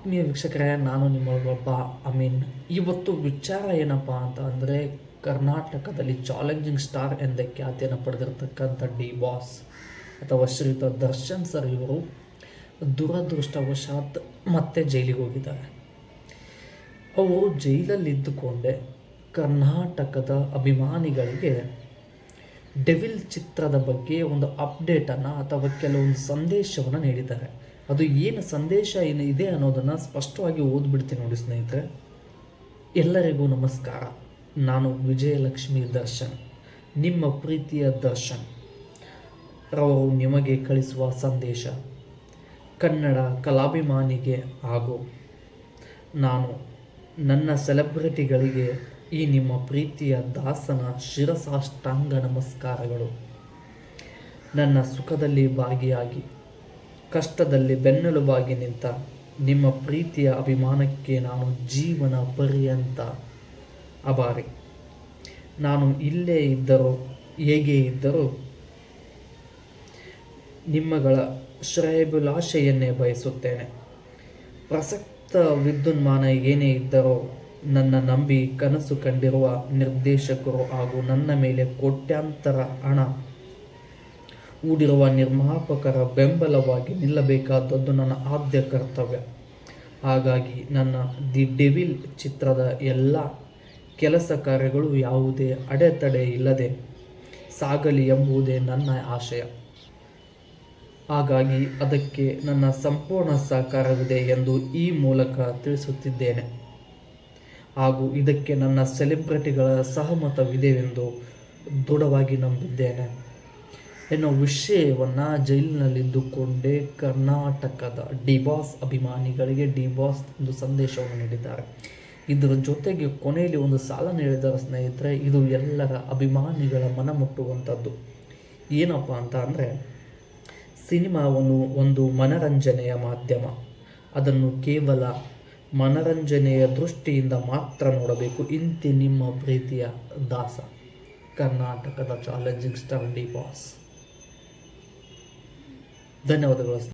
ಆತ್ಮೀಯ ವೀಕ್ಷಕರೇ, ನಾನು ನಿಮ್ಮೊಬ್ಬ ಅಮೀನ್. ಇವತ್ತು ವಿಚಾರ ಏನಪ್ಪ ಅಂತ ಅಂದರೆ, ಕರ್ನಾಟಕದಲ್ಲಿ ಚಾಲೆಂಜಿಂಗ್ ಸ್ಟಾರ್ ಎಂದೇ ಖ್ಯಾತಿಯನ್ನು ಪಡೆದಿರತಕ್ಕಂಥ ಡಿ ಬಾಸ್ ಅಥವಾ ಶ್ರೀಯುತ ದರ್ಶನ್ ಸರ್ ಇವರು ದುರದೃಷ್ಟವಶಾತ್ ಮತ್ತೆ ಜೈಲಿಗೆ ಹೋಗಿದ್ದಾರೆ. ಅವರು ಜೈಲಲ್ಲಿದ್ದುಕೊಂಡೇ ಕರ್ನಾಟಕದ ಅಭಿಮಾನಿಗಳಿಗೆ ಡೆವಿಲ್ ಚಿತ್ರದ ಬಗ್ಗೆ ಒಂದು ಅಪ್ಡೇಟನ್ನು ಅಥವಾ ಕೆಲವೊಂದು ಸಂದೇಶವನ್ನು ನೀಡಿದ್ದಾರೆ. ಅದು ಏನು ಸಂದೇಶ ಏನು ಇದೆ ಅನ್ನೋದನ್ನು ಸ್ಪಷ್ಟವಾಗಿ ಓದ್ಬಿಡ್ತೀನಿ ನೋಡಿ ಸ್ನೇಹಿತರೆ. ಎಲ್ಲರಿಗೂ ನಮಸ್ಕಾರ. ನಾನು ವಿಜಯಲಕ್ಷ್ಮಿ ದರ್ಶನ್, ನಿಮ್ಮ ಪ್ರೀತಿಯ ದರ್ಶನ್. ರವರು ನಿಮಗೆ ಕಳಿಸುವ ಸಂದೇಶ, ಕನ್ನಡ ಕಲಾಭಿಮಾನಿಗೆ ಹಾಗೂ ನಾನು ನನ್ನ ಸೆಲೆಬ್ರಿಟಿಗಳಿಗೆ ಈ ನಿಮ್ಮ ಪ್ರೀತಿಯ ದಾಸನ ಶಿರಸಾಷ್ಟಾಂಗ ನಮಸ್ಕಾರಗಳು. ನನ್ನ ಸುಖದಲ್ಲಿ ಭಾಗಿಯಾಗಿ ಕಷ್ಟದಲ್ಲಿ ಬೆನ್ನೆಲುಬಾಗಿ ನಿಂತ, ನಿಮ್ಮ ಪ್ರೀತಿಯ ಅಭಿಮಾನಕ್ಕೆ ನಾನು ಜೀವನ ಪರ್ಯಂತ ಅಭಾರಿ ನಾನು ಇಲ್ಲೇ ಇದ್ದರೂ, ಹೇಗೆ ಇದ್ದರೂ, ನಿಮ್ಮಗಳ ಶ್ರೇಯಭಿಲಾಷೆಯನ್ನೇ ಬಯಸುತ್ತೇನೆ. ಪ್ರಸಕ್ತ ವಿದ್ಯುನ್ಮಾನ ಏನೇ ಇದ್ದರೂ, ನನ್ನ ನಂಬಿ ಕನಸು ಕಂಡಿರುವ ನಿರ್ದೇಶಕರು ಹಾಗೂ ನನ್ನ ಮೇಲೆ ಕೋಟ್ಯಾಂತರ ಹಣ ಹೂಡಿರುವ ನಿರ್ಮಾಪಕರ ಬೆಂಬಲವಾಗಿ ನಿಲ್ಲಬೇಕಾದದ್ದು ನನ್ನ ಆದ್ಯ ಕರ್ತವ್ಯ. ಹಾಗಾಗಿ ನನ್ನ ದಿ ಡೆವಿಲ್ ಚಿತ್ರದ ಎಲ್ಲ ಕೆಲಸ ಕಾರ್ಯಗಳು ಯಾವುದೇ ಅಡೆತಡೆ ಇಲ್ಲದೆ ಸಾಗಲಿ ಎಂಬುದೇ ನನ್ನ ಆಶಯ. ಹಾಗಾಗಿ ಅದಕ್ಕೆ ನನ್ನ ಸಂಪೂರ್ಣ ಸಹಕಾರವಿದೆ ಎಂದು ಈ ಮೂಲಕ ತಿಳಿಸುತ್ತಿದ್ದೇನೆ. ಹಾಗೂ ಇದಕ್ಕೆ ನನ್ನ ಸೆಲೆಬ್ರಿಟಿಗಳ ಸಹಮತವಿದೆ ಎಂದು ದೃಢವಾಗಿ ನಂಬಿದ್ದೇನೆ. ಎನ್ನುವ ವಿಷಯವನ್ನು ಜೈಲಿನಲ್ಲಿದ್ದುಕೊಂಡೇ ಕರ್ನಾಟಕದ ಡಿಬಾಸ್ ಅಭಿಮಾನಿಗಳಿಗೆ ಡಿಬಾಸ್ ಒಂದು ಸಂದೇಶವನ್ನು ನೀಡಿದ್ದಾರೆ. ಇದರ ಜೊತೆಗೆ ಕೊನೆಯಲ್ಲಿ ಒಂದು ಸಾಲ ನೀಡಿದ್ದಾರೆ ಸ್ನೇಹಿತರೆ, ಇದು ಎಲ್ಲರ ಅಭಿಮಾನಿಗಳ ಮನ ಮುಟ್ಟುವಂಥದ್ದು ಏನಪ್ಪ ಅಂತ ಅಂದರೆ, ಸಿನಿಮಾವನ್ನು ಒಂದು ಮನರಂಜನೆಯ ಮಾಧ್ಯಮ. ಅದನ್ನು ಕೇವಲ ಮನರಂಜನೆಯ ದೃಷ್ಟಿಯಿಂದ ಮಾತ್ರ ನೋಡಬೇಕು. ಇಂತಿ ನಿಮ್ಮ ಪ್ರೀತಿಯ ದಾಸ, ಕರ್ನಾಟಕದ ಚಾಲೆಂಜಿಂಗ್ ಸ್ಟಾರ್ ಡಿ ಬಾಸ್ ಧನ್ಯವಾದಗಳು